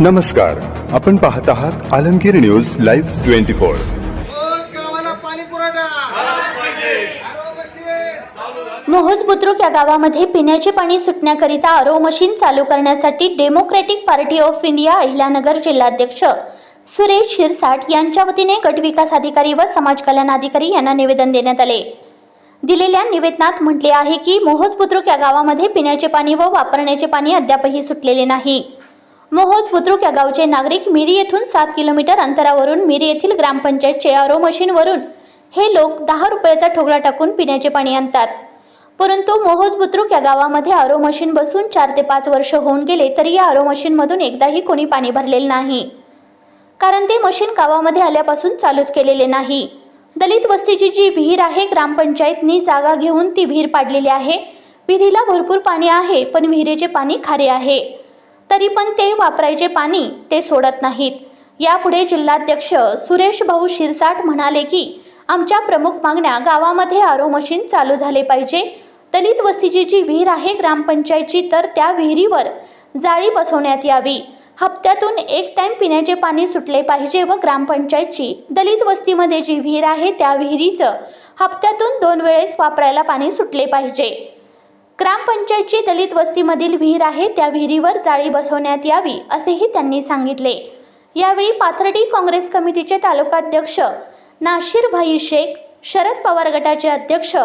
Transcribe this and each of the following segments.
नमस्कार आपण पाहत आहात Alamgir news live twenty four. Mohoj Budruk या गावामध्ये पिण्याचे पाणी सुटण्याकरिता आरो मशीन चालू करण्यासाठी Democratic Party of India Ahilyanagar जिल्हाध्यक्ष सुरेश शिरसाट यांच्या वतीने गटविकास अधिकारी व समाज कल्याण अधिकारी यांना निवेदन देण्यात आले. दिलेल्या निवेदनात म्हटले आहे की मोहोज बुद्रुक या गावामध्ये पिण्याचे पाणी व वापरण्याचे पाणी अद्यापही सुटलेले नाही. मोहोज बुद्रुक या गावचे नागरिक मिरी येथून सात किलोमीटर अंतरावरून मिरी येथील ग्रामपंचायतचे आरो मशीनवरून हे लोक दहा रुपयाचा ठोकळा टाकून पिण्याचे पाणी आणतात. परंतु मोहोज बुद्रुक या गावामध्ये आरो मशीन बसून चार ते पाच वर्ष होऊन गेले तरी या आरो मशीनमधून एकदाही कोणी पाणी भरलेले नाही. कारण ते मशीन गावामध्ये आल्यापासून चालूच केलेले नाही. दलित वस्तीची जी विहीर आहे ग्रामपंचायतनी जागा घेऊन ती विहीर पाडलेली आहे. विहिरीला भरपूर पाणी आहे पण विहिरीचे पाणी खारे आहे. तरी पण ते वापरायचे पाणी ते सोडत नाहीत. यापुढे जिल्हाध्यक्ष सुरेश भाऊ शिरसाट म्हणाले की आमच्या प्रमुख मागण्या गावामध्ये आरो मशीन चालू झाले पाहिजे. दलित वस्तीची जी विहीर आहे ग्रामपंचायतची तर त्या विहिरीवर जाळी बसवण्यात यावी. हप्त्यातून एक टाईम पिण्याचे पाणी सुटले पाहिजे व ग्रामपंचायतची दलित वस्तीमध्ये जी विहीर आहे त्या विहिरीचं हप्त्यातून दोन वेळेस वापरायला पाणी सुटले पाहिजे. ग्रामपंचायतची दलित वस्तीमधील विहीर आहे त्या विहिरीवर जाळी बसवण्यात यावी असेही त्यांनी सांगितले. यावेळी पाथर्डी काँग्रेस कमिटीचे तालुकाध्यक्ष नाशिर भाई शेख शरद पवार गटाचे अध्यक्ष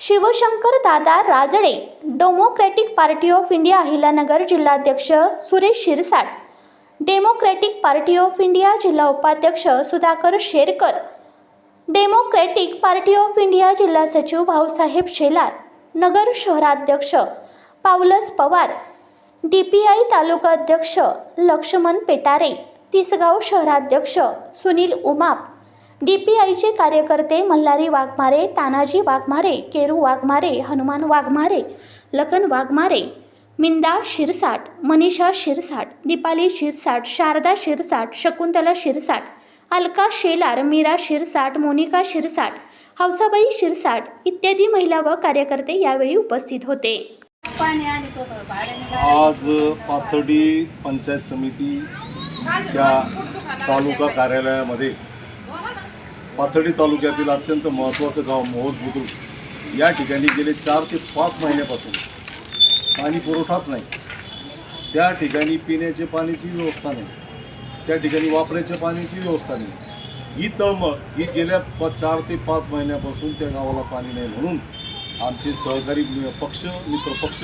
शिवशंकर दादा Rajde Democratic Party of India Ahilyanagar जिल्हाध्यक्ष Suresh Shirsat Democratic Party of India जिल्हा उपाध्यक्ष Sudhakar Sherkar Democratic Party of India जिल्हा सचिव भाऊसाहेब शेलार नगर शहराध्यक्ष Paulas Pawar D P I तालुका अध्यक्ष लक्ष्मण पेटारे तिसगाव शहराध्यक्ष सुनील उमाप डी पी आयचे कार्यकर्ते मल्हारी वाघमारे तानाजी वाघमारे केरू वाघमारे हनुमान वाघमारे लखन वाघमारे मिंदा शिरसाट मनीषा शिरसाट दीपाली शिरसाट शारदा शिरसाट शकुंतला शिरसाट अलका शेलार मीरा शिरसाट मोनिका शिरसाट हौसाबाई शिरसाट इत्यादी महिला व कार्यकर्ते यावेळी उपस्थित होते. आज पाथर्डी पंचायत समितीच्या तालुका कार्यालयामध्ये पाथर्डी तालुक्यातील अत्यंत महत्त्वाचं गाव मोहोज बुद्रुक या ठिकाणी गेले चार ते पाच महिन्यापासून पाणी पुरवठाच नाही. त्या ठिकाणी पिण्याचे पाण्याची व्यवस्था नाही. त्या ठिकाणी वापरायच्या पाण्याची व्यवस्था नाही. ही तळमळ ही गेल्या प चार ते पाच महिन्यापासून त्या गावाला पाणी नाही म्हणून आमचे सहकारी पक्ष मित्र पक्ष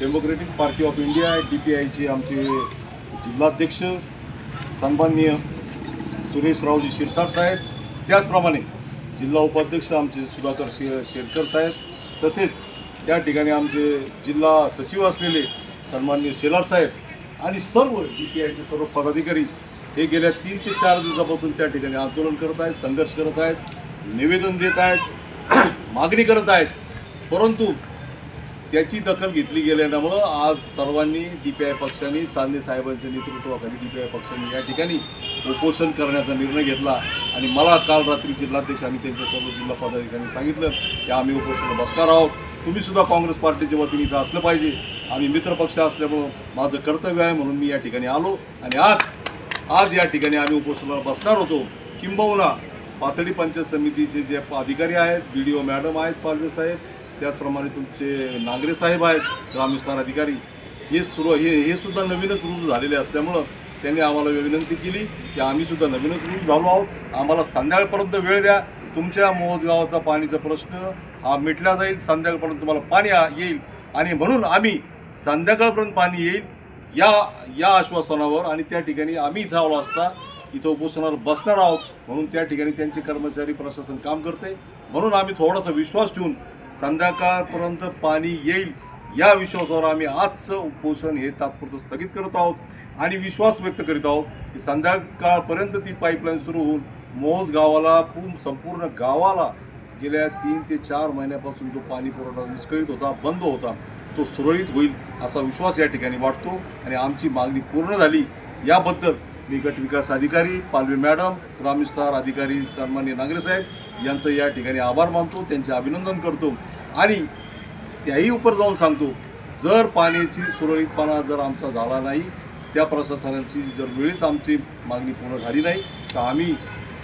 Democratic Party of India D P आयचे आमचे जिल्हाध्यक्ष सन्माननीय सुरेशरावजी शिरसाट साहेब त्याचप्रमाणे जिल्हा उपाध्यक्ष आमचे सुधाकर शे शेरकर साहेब तसेच त्या ठिकाणी आमचे जिल्हा सचिव असलेले सन्माननीय शेलार साहेब आणि सर्व डी पी आयचे सर्व पदाधिकारी हे गेल्या तीन ते चार दिवसापासून त्या ठिकाणी आंदोलन करत आहेत संघर्ष करत आहेत निवेदन देत आहेत मागणी करत आहेत. परंतु त्याची दखल घेतली गेल्यामुळं आज सर्वांनी डी पी आय पक्षाने चांदे साहेबांच्या नेतृत्वाखाली डी पी आय पक्षाने या ठिकाणी उपोषण करण्याचा निर्णय घेतला. आणि मला काल रात्री जिल्हाध्यक्ष आणि त्यांच्या सर्व जिल्हा पदाधिकाऱ्यांनी सांगितलं की आम्ही उपोषणाला बसणार आहोत. तुम्हीसुद्धा काँग्रेस पार्टीच्या वतीने इथं असलं पाहिजे. आम्ही मित्रपक्ष असल्यामुळं माझं कर्तव्य आहे म्हणून मी या ठिकाणी आलो. आणि आज आज या ठिकाणी आम्ही उपोषणाला बसणार होतो. किंबहुना पाथर्डी पंचायत समितीचे जे अधिकारी आहेत बी डी ओ मॅडम आहेत पालवे साहेब त्याचप्रमाणे तुमचे नांगरे साहेब आहेत ग्रामविस्तार अधिकारी हे सुरू हे हे सुद्धा नवीनच रुजू झालेले असल्यामुळं त्यांनी आम्हाला विनंती केली की आम्ही सुद्धा नवीनच रुजू झालो आहोत. आम्हाला संध्याकाळपर्यंत वेळ द्या. तुमच्या मोजगावाचा पाणीचा प्रश्न हा मिटला जाईल. संध्याकाळपर्यंत तुम्हाला पाणी येईल. आणि म्हणून आम्ही संध्याकाळपर्यंत पाणी येईल. या या आश्वासनावर आणि त्या ठिकाणी आम्ही इथं आलो असता इथं उपोषणावर बसणार आहोत म्हणून त्या ठिकाणी त्यांचे कर्मचारी प्रशासन काम करते. म्हणून आम्ही थोडासा विश्वास ठेवून संध्याकाळपर्यंत पाणी येईल या विश्वासावर आम्ही आजचं उपोषण हे तात्पुरतं स्थगित करत आहोत आणि विश्वास व्यक्त करीत आहोत की संध्याकाळपर्यंत ती पाईपलाईन सुरू होऊन मोज गावाला पूर्ण संपूर्ण गावाला गेल्या तीन ते चार महिन्यापासून जो पाणी पुरवठा विस्कळीत होता बंद होता तो सुरळीत होईल असा विश्वास या ठिकाणी वाटतो. आणि आमची मागणी पूर्ण झाली. याबद्दल मी गट विकास अधिकारी पालवी मॅडम ग्रामविस्तार अधिकारी सन्मान्य नागरेसाहेब यांचं या ठिकाणी आभार मानतो. त्यांचे अभिनंदन करतो. आणि त्याही उपर जाऊन सांगतो जर पाण्याची सुरळीतपणा जर आमचा झाला नाही त्या प्रशासनाची जर वेळीच आमची मागणी पूर्ण झाली नाही तर आम्ही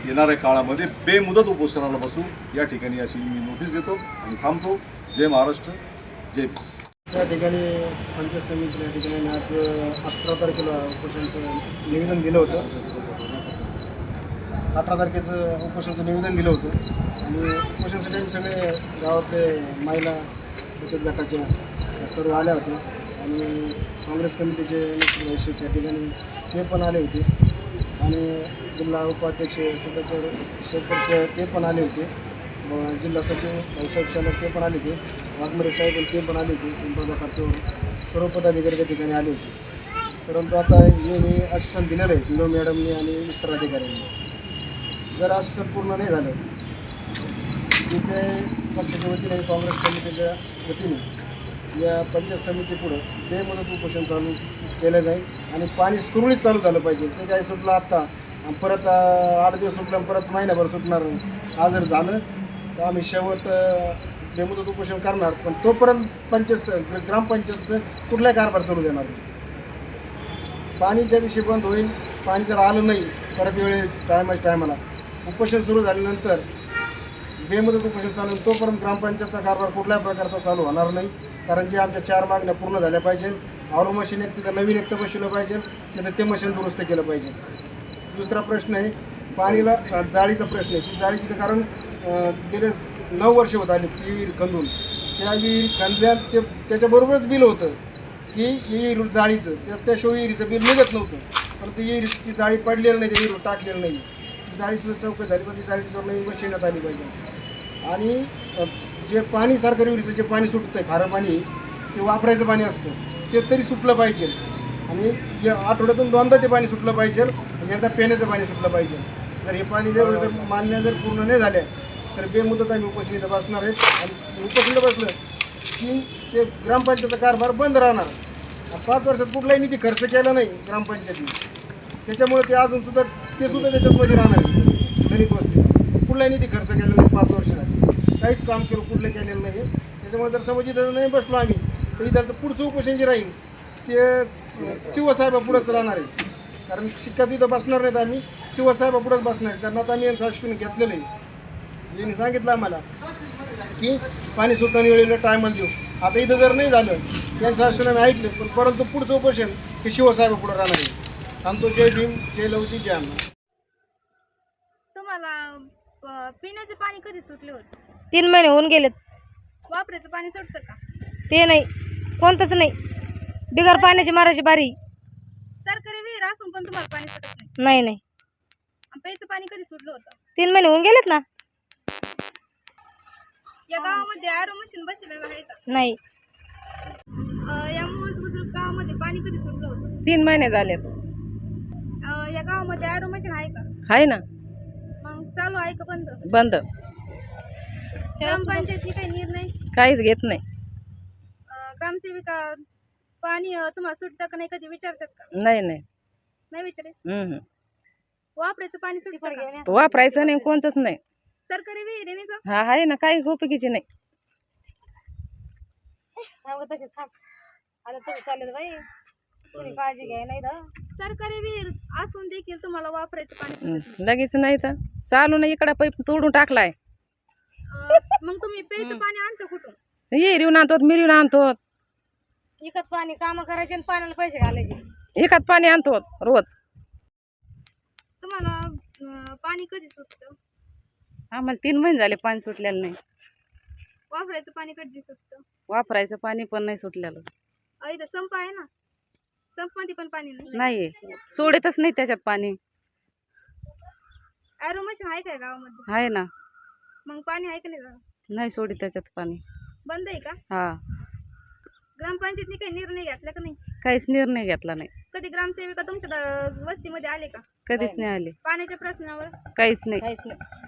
येणाऱ्या काळामध्ये बेमुदत उपोषणाला बसू. या ठिकाणी अशी मी नोटीस देतो आणि थांबतो. जय महाराष्ट्र जय या ठिकाणी पंचायत समिती या ठिकाणी आज अठरा तारखेला उपोषणाचं निवेदन दिलं होतं. अठरा तारखेचं उपोषणाचं निवेदन दिलं होतं. आणि उपोषणासाठी सगळे गावातले महिला बचत गटाच्या सर्व आल्या होत्या. आणि काँग्रेस कमिटीचे नेतृत्व त्या ठिकाणी ते पण आले होते. आणि जिल्हा उपाध्यक्ष सदस्य शेखर ते पण आले होते. मग जिल्हा सचिव साहेब शालर ते पण आले होते. वाघमरे साहेब ते पण आले होते. पिंपळगाव खात्यावर सर्व पदाधिकारी त्या ठिकाणी आले होते. परंतु आता हे हे आश्वासन दिलेलं आहे पिंडो मॅडमनी आणि विस्तार अधिकाऱ्यांनी जर आश्वासन पूर्ण नाही झालं तिथे पक्षाच्या वतीने आणि काँग्रेस कमिटीच्या वतीने या पंचायत समितीपुढं बेमुदत उपोषण चालू केलं जाईल आणि पाणी सुरळीत चालू झालं पाहिजे. ते काय सुटलं आत्ता परत आठ दिवस सुटलं परत महिन्याभर सुटणार नाही. आज जर झालं तर आम्ही शेवट बेमुदत उपोषण करणार पण तोपर्यंत पंचायत ग्रामपंचायतचं कुठलाही कारभार चालू देणार नाही. पाणी ज्या दिवशी बंद होईल पाणी जर आलं नाही परत वेळे टायमाच्या टायमाला उपोषण सुरू झाल्यानंतर बेमुदत उपोषण चालू तोपर्यंत ग्रामपंचायतचा कारभार कुठल्याही प्रकारचा चालू होणार नाही. कारण जे आमच्या चार मागण्या पूर्ण झाल्या पाहिजे. आरो मशीन एक तिथं नवीन एक बसवलं पाहिजे नाही ते मशीन दुरुस्त केलं पाहिजे. दुसरा प्रश्न आहे पाणीला जाळीचा प्रश्न आहे. ती जाळी तिथं कारण गेले नऊ वर्ष होत आली ती विहीर खंदून. त्या विहीर खंदल्या ते त्याच्याबरोबरच बिल होतं. की ही विहीर जाळीचं. त्या त्याशिवाय विहिरीचं बिल निघत नव्हतं. पण ती विहीर ती जाळी पडलेली नाही त्या विहीर टाकलेलं नाही. ती जाळीसुद्धा चौकशी झाली पण ती जाळीची नवीन मशीनात आली पाहिजे. आणि जे पाणी सरकारी विहिरीचं जे पाणी सुटतं आहे खारं पाणी ते वापरायचं पाणी असतं. ते तरी सुटलं पाहिजे. आणि या आठवड्यातून दोनदा ते पाणी सुटलं पाहिजे. आणि एकदा पेण्याचं पाणी सुटलं पाहिजे. तर हे पाणी जर मान्य जर पूर्ण नाही झाल्या तर बेमुदत आम्ही उपोषणीला बसणार आहेत आणि उपोषणीला बसलं की ते ग्रामपंचायतचा कारभार बंद राहणार. पाच वर्षात कुठलाही निधी खर्च केला नाही ग्रामपंचायतीने. त्याच्यामुळे ते अजून सुद्धा ते सुद्धा त्याच्यामध्ये राहणार आहे. गणित वस्तीचा कुठलाही निधी खर्च केला नाही पाच वर्ष काहीच काम केलं कुठलं केलेलं नाही. त्याच्यामुळे जर समज इथं नाही बसलो आम्ही तर इथं पुढचं उपोषण जे राहील. ते शिवसाहेबा पुढंच राहणार आहे. कारण शिक्का तिथं बसणार नाहीत आम्ही. शिवसाहेबा पुढंच बसणार कारण आता आम्ही यांचं आश्वासन घेतलेलं आहे. यांनी सांगितलं आम्हाला की पाणी सुटण्याने वेळेला टायमाला देऊ. आता इथं जर नाही झालं यांचं आश्वासन आम्ही ऐकलं पण परंतु पुढचं उपोषण हे शिवसाहेबा पुढं राहणार आहे. आमचं जय भीम जय लवजी जय अण्णा तुम्हाला पिण्याचे पाणी कधी सुटले होते? तीन महिने होऊन गेलेत. वापरायचं पाणी सुटतं का? ते नाही. कोणतंच नाही. बिगर पाण्याची मारायची बारी. सरकारी विहीर असून पण तुम्हाला पाणी सुटत नाही. नाही नाही. आणि प्यायचं पाणी कधी सुटलं होतं? तीन महिने होऊन गेलेत ना. या गावामध्ये आरो मशीन बसलेलं आहे का? नाही. अं, या बुद्रुक गावामध्ये पाणी कधी सुटलं होतं? तीन महिने झालेत. अं, या गावामध्ये आरो मशीन आहे का? आहे ना. मग चालू आहे का बंद? बंद. ग्रामपंचायतची काही निर्णय काहीच घेत नाही. अं, ग्रामसेविका पाणी अं, तुम्हाला सुटतं का नाही कधी विचारतात का? नाही नाही. नाही विचारे हम्म. वापरायचं पाणी सुटतं का? वापरायचं नाही कोणतंच नाही. सरकारी विहीर आहे? हा आहे ना काही उपयोगीची नाही. तसे थांब. आता तुम्ही चालेल बाई. काळजी घ्याय नाही तर. सरकारी विहीर असून देखील तुम्हाला वापरायचं पाणी हम्म. लगेच नाही तर. चालू नाही इकडं पैप तोडून टाकलाय. अं, मग तुम्ही प्यायचं पाणी आणता कुठून? ये रिवून आणतो मिरवून आणतो इकत पाणी कामं करायचे आणि पाण्याला पैसे घालायचे. एकात पाणी आणतो रोज. तुम्हाला अं, पाणी कधी सुटतं आम्हाला तीन महिने झाले पाणी सुटलेलं नाही. वापरायचं पाणी कधी सुटतं? वापरायचं पाणी पण नाही सुटलेलं. अं, इथं संप आहे ना. संपमध्ये पण पाणी नाही. नाही सोडतच नाही त्याच्यात पाणी. ॲरो मशीन आहे काय गावामध्ये? आहे ना. मग पाणी आहे का नाही गावात? नाही सोडित त्याच्यात पाणी. बंद आहे का? हा. ग्रामपंचायतने काही निर्णय घेतला का नाही? काहीच निर्णय घेतला नाही. कधी ग्रामसेविका तुमच्या वस्तीमध्ये आले का? कधीच नाही आले. पाण्याच्या प्रश्नावर? काहीच नाही. काहीच नाही.